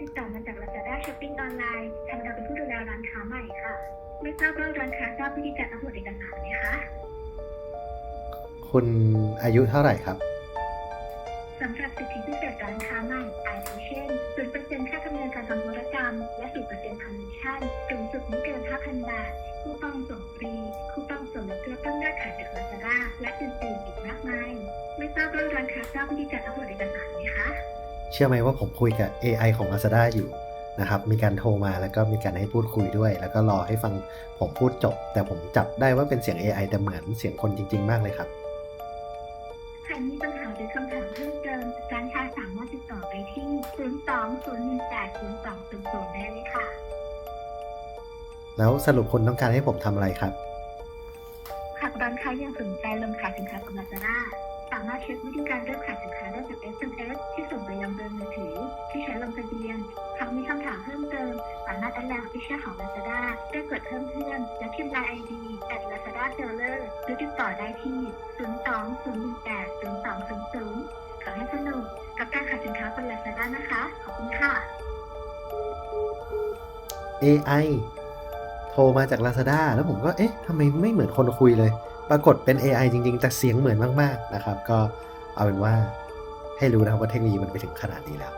ติดต่อมาจาก Lazada Shopping ออนไลน์ทางเราเป็นผู้ดูแลร้านค้าใหม่ค่ะ ไม่ทราบว่าร้านค้าทราบวิธีการอัปโหลดเอกสารไหมคะ คุณอายุเท่าไหร่ครับสำหรับสิทธิพิเศษร้านค้าใหม่อาทิเช่น0%ค่าธรรมเนียมการทำธุรกรรม และ10%คอมมิชชั่นสูงสุดไม่เกิน5,000 บาท คูปองส่งฟรี คูปองส่วนลดเพื่อต้นได้ขายจาก Lazada และอื่นๆอีกมากมาย ไม่ทราบว่าร้านค้าทราบวิธีการอัปโหลดเอกสารไหมคะเชื่อไหมว่าผมคุยกับ AI ของ Lazada อยู่นะครับ มีการโทรมาแล้วก็มีการให้พูดคุยด้วย แล้วก็รอให้ฟังผมพูดจบ แต่ผมจับได้ว่าเป็นเสียง AI แต่เหมือนเสียงคนจริง ๆ มากเลยครับ ใครมีปัญหาหรือคำถามเพิ่มเติมร้านค้าสามารถติดต่อไปที่ 02-018-0200 ได้เลยค่ะ แล้วสรุปคุณต้องการให้ผมทำอะไรครับ หากร้านค้ายังสนใจลงขายสินค้ากับ Lazada สามารถเช็ควิธีการเริ่มขายสินค้าได้จาก เบียน หากมีคำถามเพิ่มเติม สามารถแอดไลน์ฟิเชียของ Lazada ได้กดเพิ่มเพื่อน และพิมพ์ไลน์ ID at Lazada Seller หรือติดต่อได้ที่ 02-018-0200 ขอให้สนุกกับการขายสินค้าบน Lazada นะคะ ขอบคุณค่ะ AI โทรมาจาก Lazada แล้วผมก็ เอ๊ะทำไมไม่เหมือนคนคุยเลย ปรากฏเป็น AI จริง ๆ แต่เสียงเหมือนมาก ๆ นะครับ ก็เอาเป็นว่าให้รู้นะครับว่าเทคโนโลยีมันไปถึงขนาดนี้แล้ว